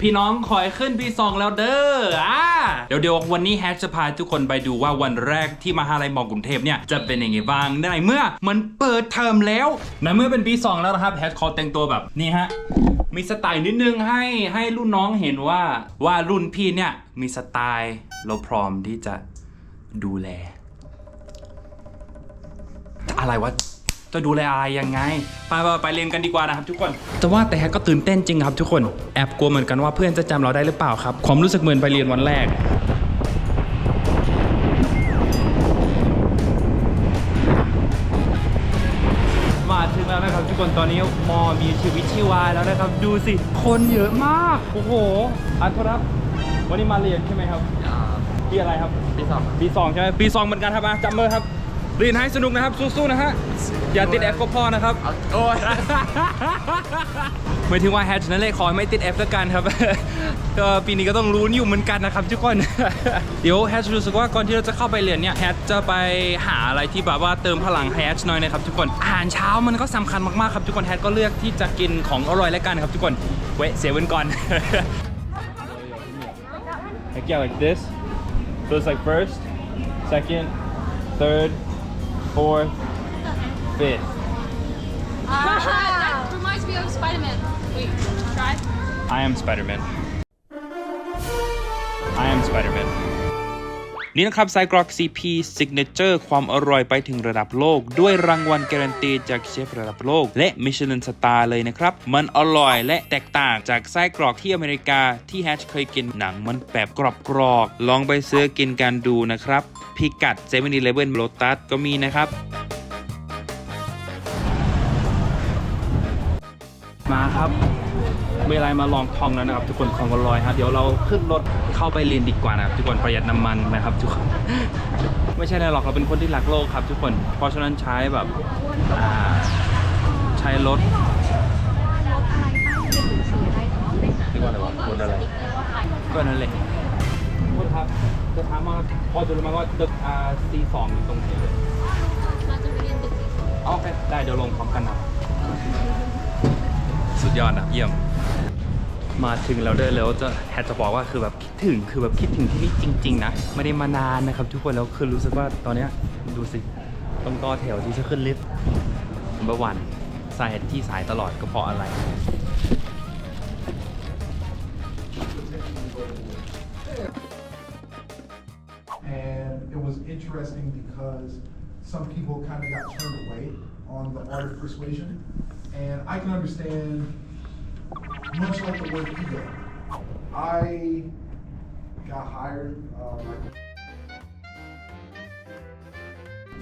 พี่น้องคอยขึ้นปีสองแล้วเด้ออ่าเดี๋ยวเดี๋ยววันนี้แฮชจะพาทุกคนไปดูว่าวันแรกที่มหาลัยมอกรุงเทพเนี่ยจะเป็นยังไงบ้างในเมื่อมันเปิดเทอมแล้วในเมื่อเป็นปีสองแล้วนะครับแฮชขอแต่งตัวแบบนี่ฮะมีสไตล์นิดนึงให้ให้รุ่นน้องเห็นว่าว่ารุ่นพี่เนี่ยมีสไตล์เราพร้อมที่จะดูแล อะไรวะ จะดูแลอะไรยังไง ไปไปไปเรียนกันดีกว่านะครับทุกคน แต่ว่าแต่แฮกก็ตื่นเต้นจริงครับทุกคน แอบกลัวเหมือนกันว่าเพื่อนจะจำเราได้หรือเปล่าครับ ความรู้สึกเหมือนไปเรียนวันแรกมาถึงแล้วนะครับทุกคนตอนนี้มอมีชีวิตชีวาแล้วนะครับ ดูสิ คนเยอะมาก โอ้โหอันโทษครับ วันนี้มาเรียนใช่ไหมครับปีอะไรครับปีสองปีสองใช่ไหมปีสองเหมือนกันครับมาจำมือครับเรียนให้สนุกนะครับสู้ๆนะฮะอย่าติดแอฟก็พอนะครับโอ้ยหมายถึงว่าแฮชนั่นเลยขอให้ไม่ติดแอฟแล้วกันครับก็ปีนี้ก็ต้องรู้นอยู่เหมือนกันนะครับทุกคนเดี๋ยวแฮชรู้สึกว่าก่อนที่เราจะเข้าไปเรียนเนี่ยแฮชจะไปหาอะไรที่แบบว่าเติมพลังแฮชหน่อยนะครับทุกคนอาหารเช้ามันก็สำคัญมากๆครับทุกคนแฮชก็เลือกที่จะกินของอร่อยแล้วกันครับทุกคนเว้ยเสียเว้นก่อน Like yeah, like this. So it's like first, second, third, fourth, ah, fifth. that reminds me of Spider-Man. Wait, try. I am Spider-Man. I am Spider-Man. นี่นะครับไซกรอก CP Signature ความอร่อยไปถึงระดับโลก ด้วยรางวัลการันตีจากเชฟระดับโลก และมิชลินสตาร์เลยนะครับ มันอร่อยและแตกต่างจากไส้กรอกที่อเมริกาที่แฮชเคยกินหนังมันแบบกรอบๆลองไปซื้อกินกันดูนะครับ พิกัด7 e เ e ่ e อ l o t u s ก็มีนะครับมาครับ เวลามาลองทองแล้วนะครับ ทุกคนของอร่อยครับเดี๋ยวเราขึ้นรถเข้าไปเรียนดีกว่านะครับทุกคนประหยัดน้ำมันนะครับ ทุกคน ไม่ใช่อะไรหรอกเราเป็นคนที่รักโลกครับ ทุกคน เพราะฉะนั้นใช้แบบอ่าใช้รถเรียกว่าอะไรวะรถอะไรก็นั่นแหละโทษครับจะถามมาพอจะรู้ไหมว่าตึกอ่า C2 อยู่ตรงไหนเลยโอเคได้เดี๋ยวลงพร้อมกันครับสุดยอดนะเยี่ยม มาถึงแล้วเด้แล้วจะแฮจะบอกว่าคือแบบคิดถึงคือแบบคิดถึงที่นี่จริง ๆ นะ ไม่ได้มานานนะครับทุกคนแล้วคือรู้สึกว่าตอนเนี้ยดูสิต้องต่อแถวที่จะขึ้นลิฟต์เบอร์วันสาเหตุที่สายตลอดก็เพราะอะไร And it was interesting because some people kind of got turned away on the art of persuasion. And I can understand, much like the work you. I got hired, uh,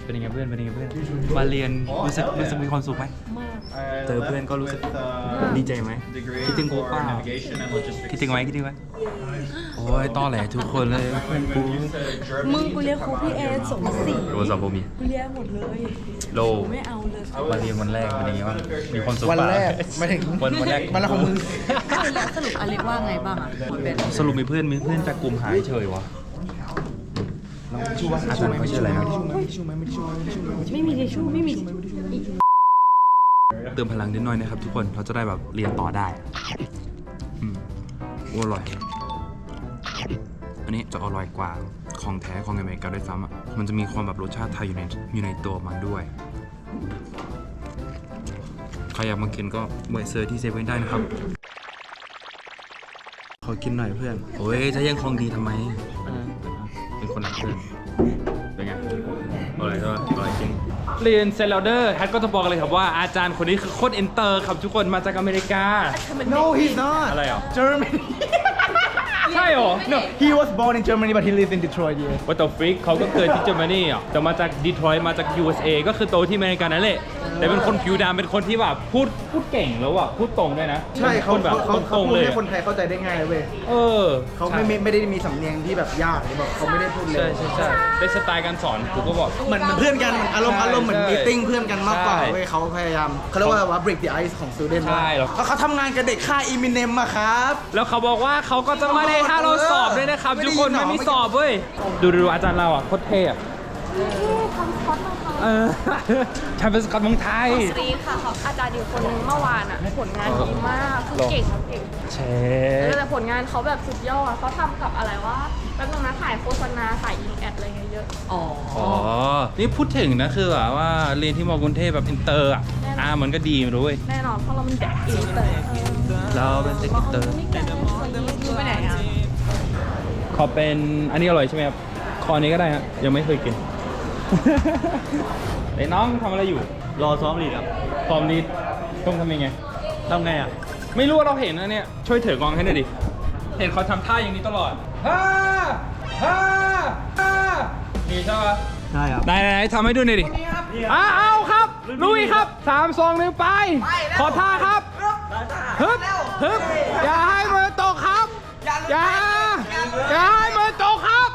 เป็นยังไงเพื่อนเป็นยังไงเพื่อนมาเรียนรู้สึกรู้สึกมีความสุขไหม เจอเพื่อนก็รู้สึกดีใจไหมคิดถึงกูเปล่าคิดถึงไหมคิดถึงไหมโอ้ยต้อแหลทุกคนเลยเพื่อนกูมึงกูเรียกครูพี่แอนสมศรีโรสัมโบมีกูเรียกหมดเลยโลไม่เอาเลยมาเรียนวันแรกเป็นยังไงบ้างมีความสุขวันเปล่าแรกไม่ถึงวันวันแรกวันแรกของมึงแล้วสรุปอเล็กว่าไงบ้างอะหมดเป็นสรุปมีเพื่อนมีเพื่อนจากกลุ่มหายเฉยวะ อาจารย์เขาชื่ออะไรนะไม่มีทิชชู่ไม่มีเติมพลังนิดหน่อยนะครับ ทุกคนเราจะได้แบบเรียนต่อได้อืมอร่อย อันนี้จะอร่อยกว่าของแท้ของอเมริกาด้วยซ้ำอะมันจะมีความแบบรสชาติไทยอยู่ในอยู่ในตัวมันด้วยใครอยากมากินก็ไปเซอร์ที่เซเว่นได้นะครับ ขอกินหน่อยเพื่อน โอ้ยจะแย่งของดีทำไม เป็นคนรักเพื่อนเป็นไงอร่อยใช่ปะอร่อยจริงเรียนเซลล์เดอร์แฮทก็จะบอกเลยครับว่าอาจารย์คนนี้คือโคตรเอนเตอร์ครับทุกคนมาจากอเมริกา No he's not อะไรอะ Germany ใช่เหรอ No he was born in Germany but he lives in Detroit yeah What the freak เขาก็เกิดที่เยอรมนีอะแต่มาจากดีทรอยต์มาจาก USA ก็คือโตที่อเมริกานั่นแหละแต่เป็นคนผิวดำเป็นคนที่แบบพูดพูดเก่งแล้วอะพูดตรงด้วยนะใช่เขาคนแบบเขาตเขารงพูๆดเลยให้คนไทยเข้าใจได้ง่ายเว้ยเออเขาไม่ไม่ไม่ได้มีสำเนียงที่แบบยากหรือแบบเขาไม่ได้พูดเร็ใช่วใช่ใช่ได้สไตล์การสอนกูก็บอก เหมือนเหมือนเพื่อนกันเหมือนอารมณ์ใช่อารมณ์เหมือนใช่มีติ้งเพื่อนกันมากกว่าใช่เว้ยเขาพยายามเขาเรียกว่าอะไรว่า break the ice ของ student ใช่หรอ เขาเขาทำงานกับเด็กค่ายอิมิเนมอะครับ แล้วเขาบอกว่าเขาก็จะไม่ได้ถ้าเราสอบด้วยนะครับไม่ได้ทุกคนยินเหรอไม่มีสอบเว้ย ดูดูอาจารย์เราอะโคตรเท่อะทำคอร์สอตเมืองไทยเออชาเป็นสกอตเมืองไทย สรีค่ะเขาอาจารย์อยู่คนนึงเมื่อวานอะ ผลงานดีมากเขาเก่งเขาเก่งเชแต่ผลงานเขาแบบสุดยอดเขาทำกับอะไรวะแป๊บนึงนะถ่ายโฆษณาถ่ายยิงแอดอะไรเงี้ยเยอะอ๋ออ๋อนี่พูดถึงนะคือแบบว่าเรียนที่มอกรุงเทพแบบอินเตอร์อะอ่ามันก็ดีรู้เว้ยแน่นอนเพราะเรามันเด็กอินเตอร์เราเป็นเด็กอินเตอร์นี่กันคนนี้ดูไปไหนอะ ขอเป็นอันนี้อร่อยใช่ไหมครับ คอนี้ก็ได้ฮะยังไม่เคยกิน ไอ้น้องทำอะไรอยู่รอซ้อมลีดครับพร้อมดีต้องทำยังไง ทำไงอะ ไม่รู้ว่าเราเห็นนะเนี่ย ช่วยถือกลองให้หน่อยดิ เห็นเขาทำท่าอย่างนี้ตลอดฮ่าฮ่าฮ่านี่ใช่ปะใช่ครับไหนไหนทำให้ดูหน่อยดิอ้าเอาครับลุยครับสามสองหนึ่งไป ขอท่าครับฮึบฮึบอย่าให้มือตกครับ อย่า อย่าให้มือตกครับ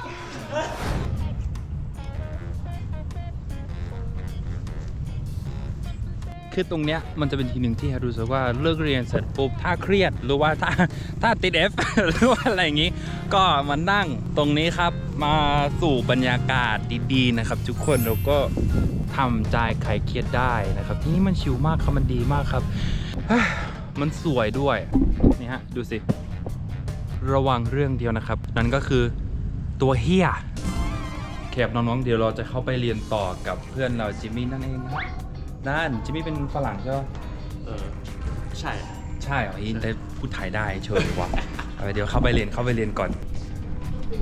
คือตรงเนี้ยมันจะเป็นทีหนึ่งที่รู้สึกว่าเลิกเรียนเสร็จปุ๊บถ้าเครียดหรือว่าถ้าถ้าติด F หรือว่าอะไรอย่างนี้ ก็มานั่งตรงนี้ครับมาสู่บรรยากาศดีๆนะครับ ทุกคนแล้วก็ทำใจคลายเครียดได้นะครับ ที่นี่มันชิลมากครับมันดีมากครับ มันสวยด้วยนี่ฮะดูสิ ระวังเรื่องเดียวนะครับ นั่นก็คือตัวเฮียแคบน้องๆเดี๋ยวเราจะเข้าไปเรียนต่อกับเพื่อนเราจิมมี่นั่นเองนะนั่นจิมมี่เป็นฝรั่งใช่ปะเออใช่ใช่เหรออีแต่พูดไทยได้เชิญดีกว่าเอาเดี๋ยวเข้าไปเรียนเข้าไปเรียนก่อนเรี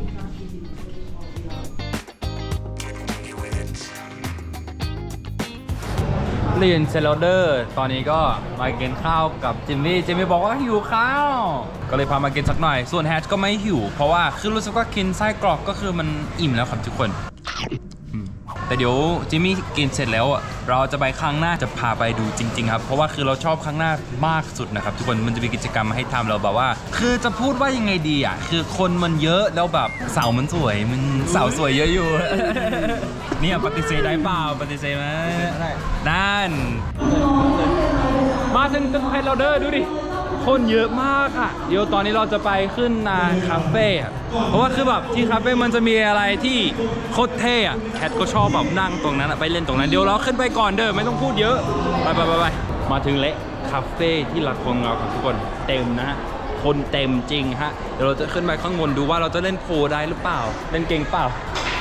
ยนเซลเดอร์ตอนนี้ก็มากินข้าวกับจิมมี่จิมมี่บอกว่าหิวข้าว ก็เลยพามากินสักหน่อย ส่วนแฮชก็ไม่หิว เพราะว่าคือรู้สึกว่ากินไส้กรอกก็คือมันอิ่มแล้วครับทุกคน แต่เดี๋ยวจิมมี่กินเสร็จแล้วอะ เราจะไปข้างหน้าจะพาไปดูจริงๆครับ เพราะว่าคือเราชอบข้างหน้ามากสุดนะครับ ทุกคนมันจะมีกิจกรรมให้ทำเราแบบว่า คือจะพูดว่ายังไงดีอะคือคนมันเยอะแล้วแบบเสามันสวยมันเสาสวยเยอะอยู่เนี่ยปฏิเสธได้เปล่าปฏิเสธไหมได้ด้านมาถึงตึกไฮเราเดอร์ดูดิ คนเยอะมากอะ เดี๋ยวตอนนี้เราจะไปขึ้นนาคาเฟ่อะเพราะว่าคือแบบที่คาเฟ่มันจะมีอะไรที่โคตรเท่อะแคทก็ชอบแบบนั่งตรงนั้นอะไปเล่นตรงนั้น เดี๋ยวเราขึ้นไปก่อนเด้อไม่ต้องพูดเยอะ ไปไปไปไปมาถึงเละคาเฟ่ที่หลักของเราครับทุกคนเต็มนะฮะคนเต็มจริงฮะ เดี๋ยวเราจะขึ้นไปข้างบนดูว่าเราจะเล่นโฟร์ได้หรือเปล่า เล่นเก่งเปล่า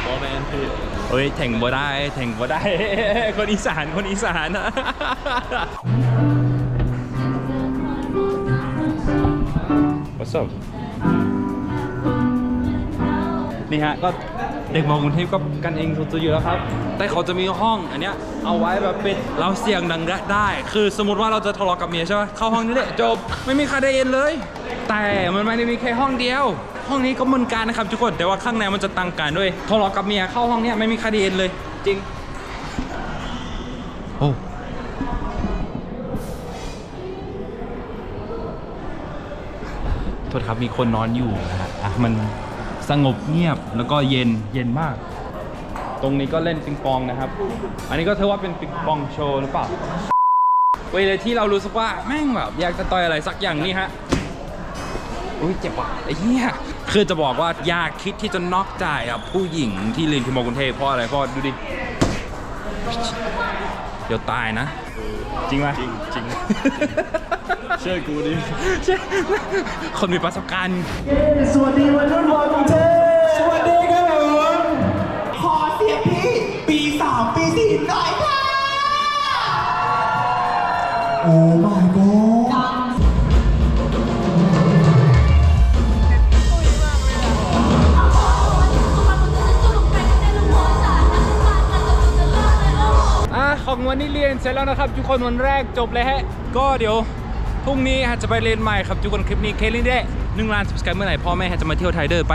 บอแมนคือเฮ้ยแข่งบ่ได้แข่งบ่ได้ คนอีสานคนอีสาน What's up นี่ฮะก็เด็กมอกรุงเทพก็กันเองสุดๆอยู่แล้วครับ แต่เขาจะมีห้องอันเนี้ยเอาไว้แบบเป็นเราเสียงดังได้ คือสมมติว่าเราจะทะเลาะกับเมียใช่ไหมเข้าห้องนี้แหละจบไม่มีใครได้ยินเลย แต่มันไม่ได้มีแค่ห้องเดียว ห้องนี้ก็เหมือนกันนะครับทุกคนแต่ว่าข้างในมันจะต่างกันด้วยทะเลาะกับเมียเข้าห้องเนี้ยไม่มีใครได้ยินเลย จริงโอ้ ษครับมีคนนอนอยู่นะฮะอะมันสงบเงียบแล้วก็เย็นเย็นมาก ตรงนี้ก็เล่นปิงปองนะครับ อันนี้ก็ถือว่าเป็นปิงปองโชว์หรือเปล่าเวลาที่เรารู้สึกว่าแม่งแบบอยากจะต่อยอะไรสักอย่างนี่ฮะอุ้ยเจ็บว่ะไอ้เหี้ยคือจะบอกว่าอยากคิดที่จะนอกใจอะผู้หญิงที่เรียนที่มอกรุงเทพเพราะอะไรเพราะดูดิเดี๋ยวตายนะ จริงไหมจริงจริง ชื่อกูดิใช่คนมีประสบการณ์สวัสดีวัยรุ่นวอยกรุงเทพสวัสดีครับผมขอเสียงพี่ปีสามปีสี่หน่อยค่ะโอ้ my god อะของวันนี้เรียนเสร็จแล้วนะครับ ทุกคนวันแรกจบเลยฮะ ก็เดี๋ยว พรุ่งนี้ฮะจจะไปเรียนใหม่ครับทุกคนคลิปนี้เคลินได้หนึ่งล้านสับสไครเมื่อไหร่พ่อแม่จะมาเที่ยวไทยเดอร์ไป